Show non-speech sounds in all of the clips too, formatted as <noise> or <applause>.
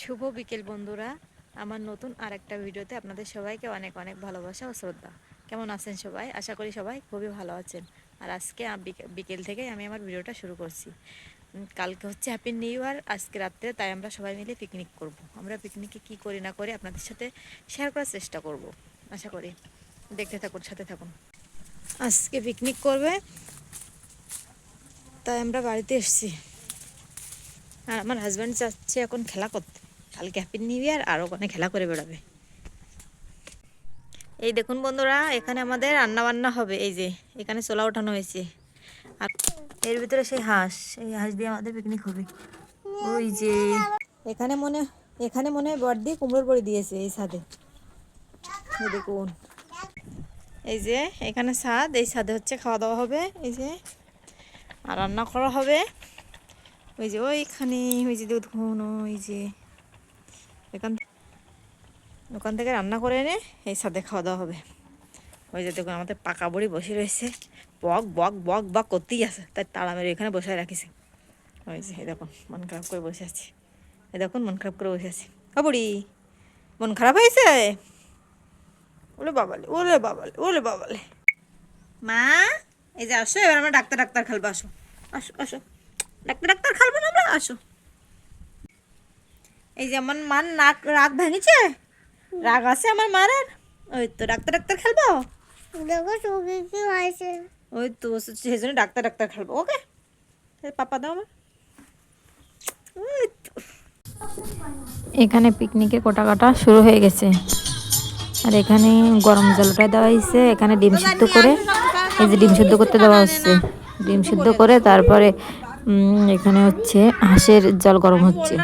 শুভ বিকেল বন্ধুরা। আমার নতুন আর একটা ভিডিওতে আপনাদের সবাইকে অনেক অনেক ভালোবাসা ও শ্রদ্ধা। কেমন আছেন সবাই? আশা করি সবাই খুবই ভালো আছেন। আর আজকে বিকেল থেকেই আমি আমার ভিডিওটা শুরু করছি। কালকে হচ্ছে হ্যাপি নিউ ইয়ার আজকে রাত্রে তাই আমরা সবাই মিলে পিকনিক করব। আমরা পিকনিকে কি করি না করি আপনাদের সাথে শেয়ার করার চেষ্টা করব। আশা করি দেখতে থাকুন, সাথে থাকুন। আজকে পিকনিক করবে, তাই আমরা বাড়িতে এসেছি। আর আমার হাজব্যান্ড যাচ্ছে এখন খেলা করতে। কালকে হ্যাপি নিউ ইয়ার আর ওখানে খেলা করে বেড়াবে। এই দেখুন বন্ধুরা, এখানে আমাদের রান্না বান্না হবে, এই যে, এখানে চোলা ওঠানো হয়েছে। আর এর ভিতরে সেই হাঁস, এই হাঁস দিয়ে আমাদের পিকনিক হবে। ওই যে, এখানে মনে এখানে মনে হয় বর দিয়ে কুমড়োর বড়ি দিয়েছে এই ছাদে। দেখুন। এই যে, এখানে ছাদ, এই ছাদে হচ্ছে খাওয়া দাওয়া হবে, এই যে, আর রান্না করা হবে। ওই যে ওইখানে, ওই যে দেখুন ওই যে। এখান ওখান থেকে রান্না করে এনে এই সাথে খাওয়া দাওয়া হবে। ওই যে দেখুন আমাদের পাকা বড়ি বসে রয়েছে। বক বক বক বক করতেই আছে। তাই তাড়া মেরে এখানে বসে রাখিছে। ওই যে দেখুন, মন খারাপ করে বসে আছি। এই দেখুন, মন খারাপ করে বসে আছি। ও বুড়ি, মন খারাপ হয়েছে? ওলে বাবালে ওলে বাবালে ওলে বাবালে। মা, এই যে আসো, এবার আমরা ডাক্তার ডাক্তার খেলব, আসো। আসো আসো। ডাক্তার ডাক্তার খেলব না আমরা? আসো। এই যে আমার মার নাক রাগ ভেঙেছে? রাগ আছে আমার মারের? ওই তো ডাক্তার ডাক্তার খেলব? দেখো চোখে কি হয়েছে। ওই তো সেই জন্য ডাক্তার ডাক্তার খেলব ওকে? পাপা দাও আমার ওই তো। এখানে পিকনিকে কোটা কাটা শুরু হয়ে গেছে। আর এখানে গরম জলটা দেওয়া হয়েছে এখানে ডিম সিদ্ধ করে এই যে ডিম সিদ্ধ করতে দেওয়া হচ্ছে। ডিম সিদ্ধ করে তারপরে এখানে হচ্ছে হাঁসের জল গরম হচ্ছে।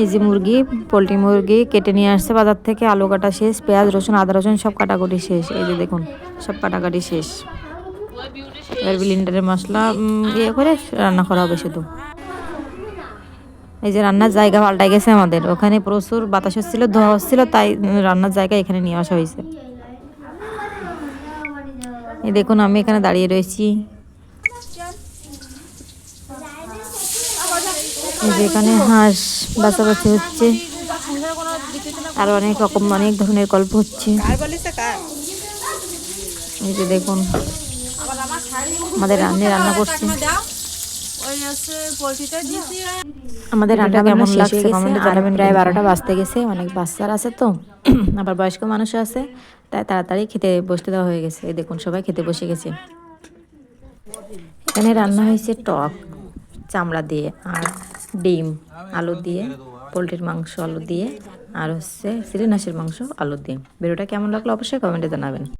এই যে মুরগি, পোলট্রি মুরগি কেটে নিয়ে আসছে বাজার থেকে, আলু কাটা শেষ, পেঁয়াজ, রসুন, আদা, রসুন, সব কাটাকুটি শেষ। এই যে দেখুন, সব কাটাকাটি শেষ। এবার বিলিন্ডারের মশলা ইয়ে করে রান্না করা হবে শুধু। এই যে রান্নার জায়গা পাল্টাই গেছে আমাদের। ওখানে প্রচুর বাতাস হচ্ছিল ধোয়া হচ্ছিল তাই রান্নার জায়গা এখানে নিয়ে আসা হয়েছে। এই দেখুন, আমি এখানে দাঁড়িয়ে রয়েছি। এই যে এখানে হাঁস বাছাবাছি হচ্ছে। আর অনেক রকম অনেক ধরনের গল্প হচ্ছে। এই যে দেখুন আমাদের রান্না রান্না করছে। আমাদের রান্না কেমন লাগছে কমেন্টে জানাবেন প্রায় বারোটা বাজতে গেছে অনেক বাচ্চার আছে তো। <coughs> আবার বয়স্ক মানুষ আছে তাই তাড়াতাড়ি খেতে বসতে দেওয়া হয়ে গেছে। এই দেখুন সবাই খেতে বসে গেছে। এখানে রান্না হয়েছে টক। চামড়া দিয়ে আর ডিম, আলু দিয়ে, পোলট্রির মাংস, আলু দিয়ে, আর হচ্ছে সিরিনাসের মাংস, আলু দিয়ে। ভিডিওটা কেমন লাগল অবশ্যই কমেন্টে জানাবেন।